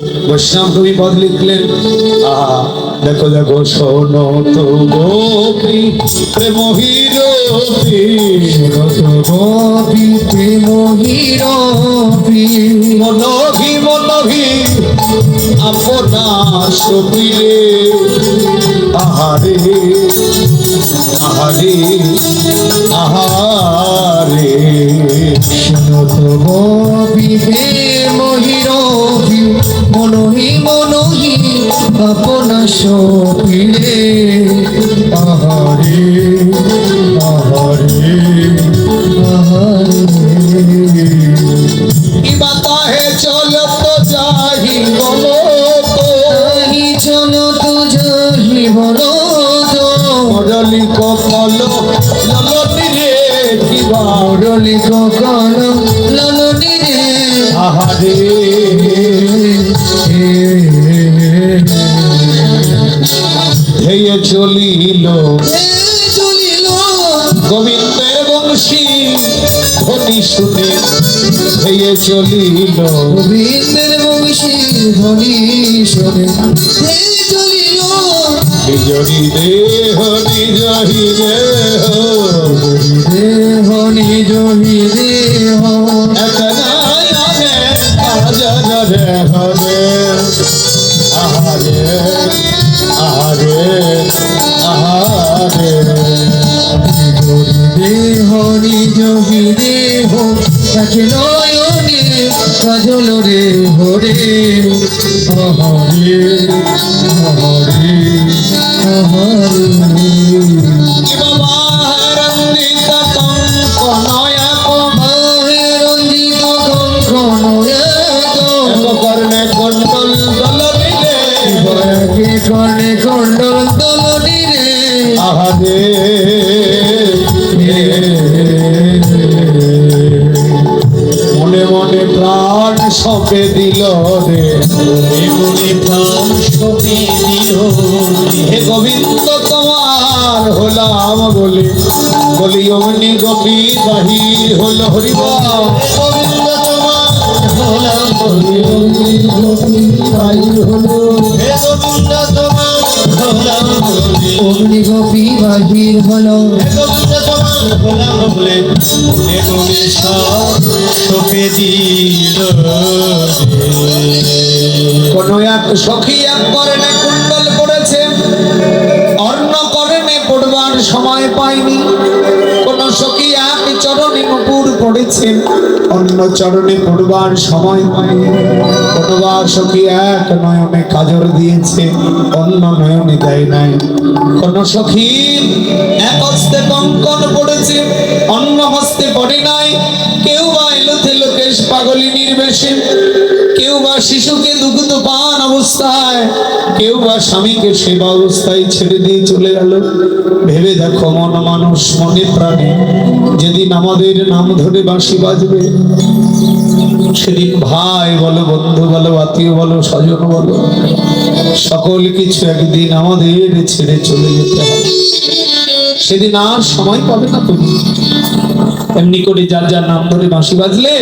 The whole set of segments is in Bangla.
বৈষ্ণব কবি পদ লিখলেন আহা দেখো দেখো, শোনো তো গোপী প্রেম হিরোপি গোপী প্রেম হিরপি মনভি মনভি আপনা সপিলে আহারে আহারে আহারে শুনত গোপী প্রেম হিরপি মনহি মনহি আপনা সপিলে আহারে আহারে আহারে। যাহি বলো তো তাহি চলো তো যাহি বলো মরলি কপাল ললতি রে মুরলি কখন ললনি রে। আহারে ধেয়ে চলিল। গোবিন্দের বংশী ধ্বনি শুনে ধেয়ে চলিল। গোবিন্দের বংশী ধ্বনি শোনে এই চলিল। নিজ দেহ নিজ দেহ। দেহ নিজ দেহ। আহারে আহারে। আহারে দেহ দেহ এক নয়নে কাজল রে হরে আহারে আহারে আহারে সপে দিল রে। প্রাণ সপে দিল হে গোবিন্দ তোমার হলাম বলে। বলি অমনি গোপী বাহির হল হরিবা। গোবিন্দ তোমার হলাম বলি। অমনি গোপী বাহির হলো। অগ্নি গোপী বাহির হলো। কোন এক সখী এক করণে কুণ্ডল পড়েছে। অন্য করণে পড়বার সময় পায়নি কোন সখী এক চরণে নুপুর পড়েছে অন্য চরণে পড়বার সময় কোন সখী এক নয়নে কাজর দিয়েছে, অন্য নয়নে দেয় নাই। কোন সখী এক হস্তে কঙ্কন পড়েছে, অন্য হস্তে পড়ে নাই। কেউ বা এলো থেলো কেশ পাগলি নির্বেশে, কেউ বা শিশুকে দুগ্ধ পান অবস্থায়। কেউ বা স্বামীকে সেবা অবস্থায় ছেড়ে দিয়ে চলে গেল। ভেবে দেখো মন মানুষ, মনে প্রাণে যেদিন আমাদের নাম ধরে বাঁশি বাজবে, সেদিন ভাই বলো, বন্ধু বলো, আত্মীয় বলো, স্বজন বলো, সকল কিছু একদিন আমাদের ছেড়ে চলে যেতে হবে। সেদিন আর সময় পাবে না তুমি। এমনি করে যার যার নাম ধরে বাঁশি বাজলে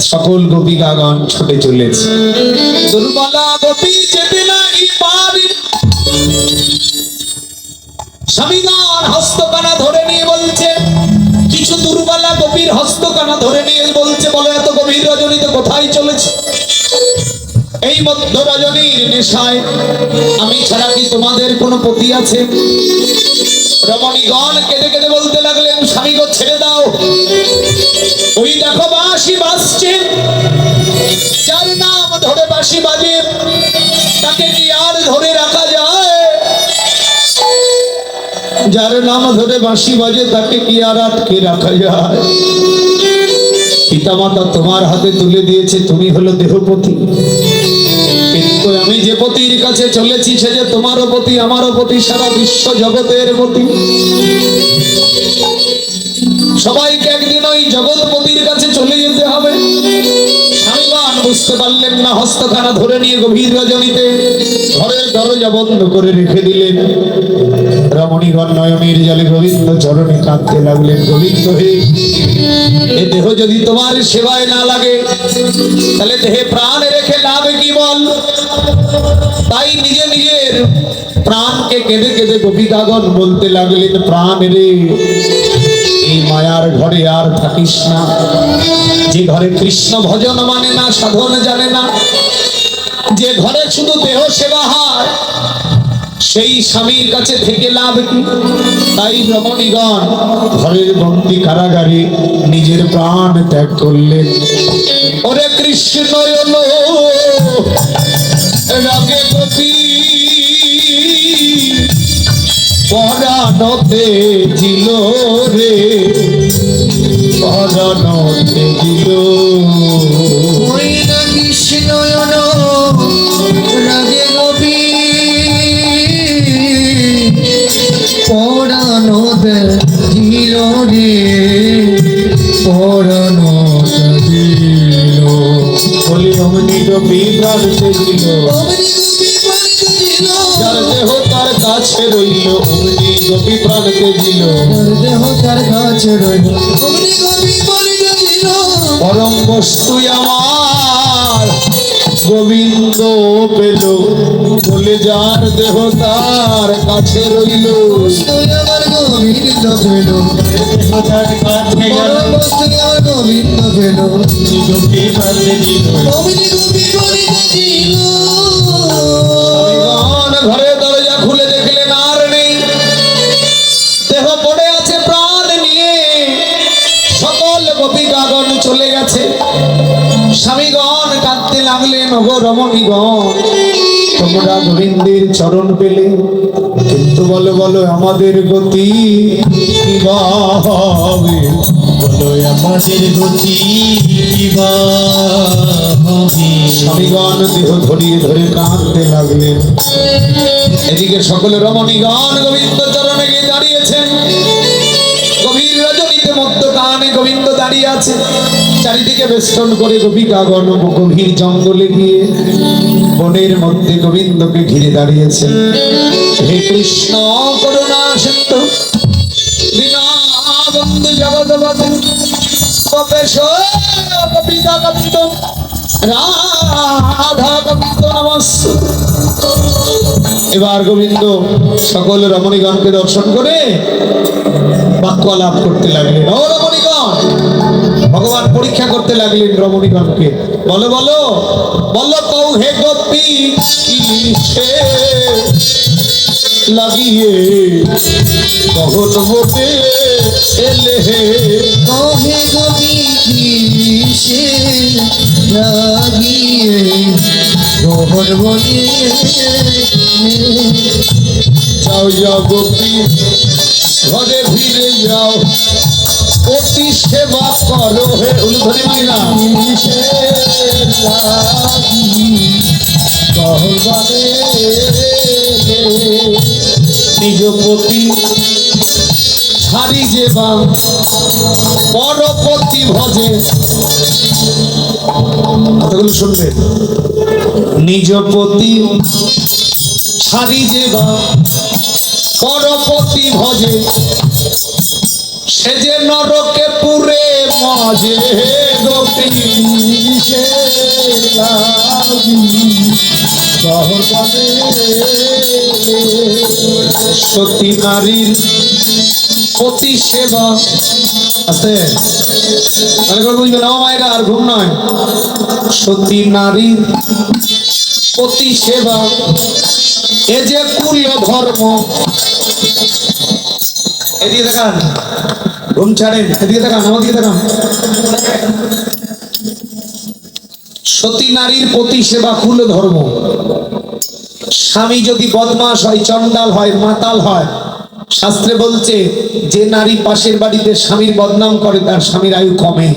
সকল ছুটে চলেছে। গোপী পারে। স্বামীগণ হস্তকানা ধরে নিয়ে বলছে বলো গভীর কোথায় চলেছে? এই মধ্য নেশায় আমি ছাড়া কি তোমাদের কোনো পতি আছে? রমণীগণ কেঁদে কেঁদে বলতে লাগলেন স্বামী গো ছেড়ে দাও। ওই দেখো বাঁশি বাজছে। যার নাম ধরে বাঁশি বাজে, তাকে কি আর ধরে রাখা যায়? যার নাম ধরে বাঁশি বাজে, তাকে কি আর আটকে রাখা যায়? পিতামাতা তোমার হাতে তুলে দিয়েছে, তুমি হলো দেহপতি। কিন্তু আমি যে পতির কাছে চলেছি, সে যে তোমারও পতি, আমারও পতি, সারা বিশ্ব জগতের পতি। সবাইকে একদিন ওই জগৎপতির কাছে বুঝতে পারলেন না, হস্তখানা ধরে নিয়ে গভীর রজনীতে ঘরের দরজা বন্ধ করে রেখে দিলেন। রমণীগণ নয়নের জলে গোবিন্দ চরণে কাঁদতে লাগলেন, গোবিন্দ হে, এ দেহ যদি তোমার সেবায় না লাগে, তাহলে দেহে প্রাণ রেখে লাভ কি বল? তাই নিজে নিজের প্রাণকে কেঁদে কেঁদে গোপিকাগণ বলতে লাগলেন, প্রাণ রে এই মায়ার ঘরে আর থাকিস না। যে ঘরে কৃষ্ণ ভজন মানে না, সাধন জানে না। যে ঘরে শুধু দেহ সেবা হয়, সেই স্বামীর কাছে থেকে লাভ কি? তাই রমণীগণ ঘরের বন্দি কারাগারে নিজের প্রাণ ত্যাগ করলেন। ওরে কৃষ্ণ রাগে পরাণতে ছিল রে। পরাণতে ছিল। কৃষ্ণ রাগে গোপী পড়ানো দিল রে। অমনি গোপী ছিল। দেহ তার কাছে রইল অমনি গোপী প্রাণতে ছিল দেহ তার কাছে রইল। অগ্নি গোপী দিল পরম বস্তু আমার। গোবিন্দ পেল বলে যার দেহ তার কাছে রইল। আমার গোবিন্দ পেল। বস্তু আমার গোবিন্দ পেল। তোমরা গোবিন্দের চরণ পেলে। কিন্তু বলো বলো, আমাদের গতি বলো, আমাদের গতি স্বামীগণ, দেহ ধরিয়ে ধরে কাঁদতে লাগলেন। এদিকে সকল রমণীগণ গোবিন্দ চরণে গিয়ে দাঁড়িয়েছেন। দাঁড়িয়ে আছে। চারিদিকে বেষ্টন করে জঙ্গলে গিয়ে বনের মধ্যে গোবিন্দকে ঘিরে দাঁড়িয়েছেন হে কৃষ্ণ করুণা সত্য এবার গোবিন্দ সকল রমণীগণকে দর্শন করে বাক্য লাভ করতে লাগলেন। ও রমণীগণ ভগবান পরীক্ষা করতে লাগলেন রমণীগণকে বলো বলো বলো কৌ হে গোপী লাগিয়ে কহন বটে এলে হে? কহে গোপী কিসে লাগিয়ে গোহর বনে যাও যাও গোপী ঘরে ফিরে যাও। অতি সেবা করো হে উলুধরি মাইনা। নিজ পতি ছাড়ি যে বা পরপতি ভজে। কথাগুলো শুনবে। নিজ পতি ছাড়ি যে বা পরপতি ভজে। সে যে নরকে পুরে মজে সতী নারীর পতি সেবা আছে। মনে করে বুঝবেন ও মায়েরা আর ঘুম নয়। সতী নারীর পতি সেবা। এ যে কুল ধর্ম এদিকে দেখান ঘুম ছাড়েন, এদিকে দেখান আমার দিকে দেখান সতী নারীর পতি সেবা কুল ধর্ম। স্বামী যদি বদমাস হয় চন্ডাল হয়, মাতাল হয়, শাস্ত্রে বলছে, যে নারী পাশের বাড়িতে স্বামীর বদনাম করে, তার স্বামীর আয়ু কমে।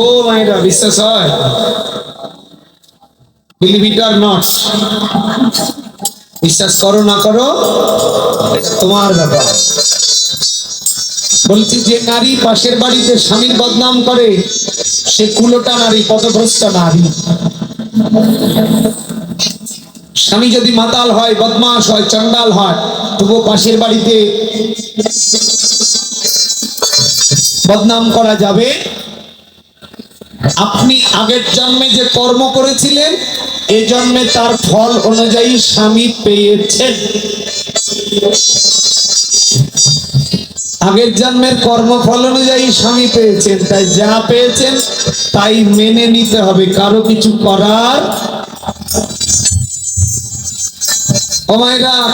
ও মায়েরা, বিশ্বাস হয়? বিলিভ ইট আর নট বিশ্বাস করো না করো তোমার ব্যাপার। বলছি যে নারী পাশের বাড়িতে স্বামীর বদনাম করে, সে কুলোটা নারী পথভ্রষ্ট নারী। স্বামী যদি মাতাল হয় বদমাস হয় চন্ডাল হয়, তবুও পাশের বাড়িতে বদনাম করা যাবে। আপনি আগের জন্মে যে কর্ম করেছিলেন এ জন্মে তার ফল অনুযায়ী স্বামী পেয়েছেন। আগের জন্মের কর্মফল অনুযায়ী স্বামী পেয়েছেন, তাই যা পেয়েছেন তাই মেনে নিতে হবে, কারও কিছু করার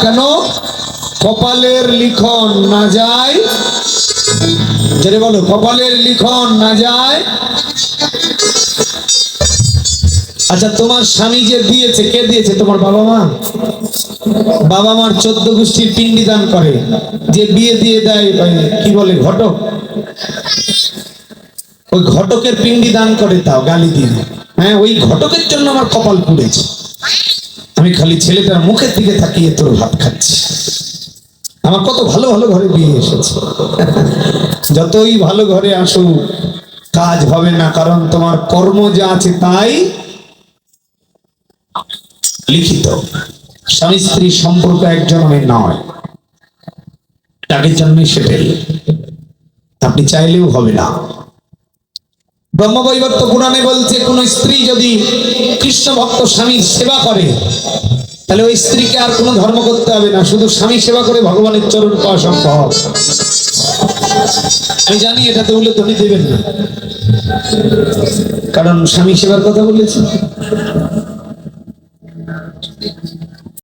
কেন? কপালের লিখন না যায় বলো, কপালের লিখন না যায়। আচ্ছা তোমার স্বামী যে দিয়েছে, কে দিয়েছে? তোমার বাবা মা? বাবা মার চোদ্দ গোষ্ঠীর পিণ্ডি দান করে। যে বিয়ে দিয়ে দেয় কি বলে, ঘটক? ওই ঘটকের পিণ্ডি দান করে তাও, গালি দিয়ে। হ্যাঁ ওই ঘটকের জন্য আমার কপাল পুড়েছে। আমি খালি ছেলেটার মুখের দিকে তাকিয়ে তোর ভাত খাচ্ছি। আমার কত ভালো ভালো ঘরে বিয়ে এসেছে। যতই ভালো ঘরে আসুক, কাজ হবে না, কারণ তোমার কর্ম যা আছে তাই লিখিত, স্বামী স্ত্রী সম্পর্ক এক জন্মে নয়। আগের জন্মে সেটাই আপনি চাইলেও হবে না। ব্রহ্মবৈবর্ত পুরাণে বলছে, কোন স্ত্রী যদি কৃষ্ণ ভক্ত স্বামীর সেবা করে, তাহলে ওই স্ত্রীকে আর কোনো ধর্ম করতে হবে না। শুধু স্বামী সেবা করে ভগবানের চরণ পাওয়া সম্ভব। আমি জানি এটাতে উল্লেখ ধ্বনি দেবেন না। কারণ স্বামী সেবার কথা বলেছি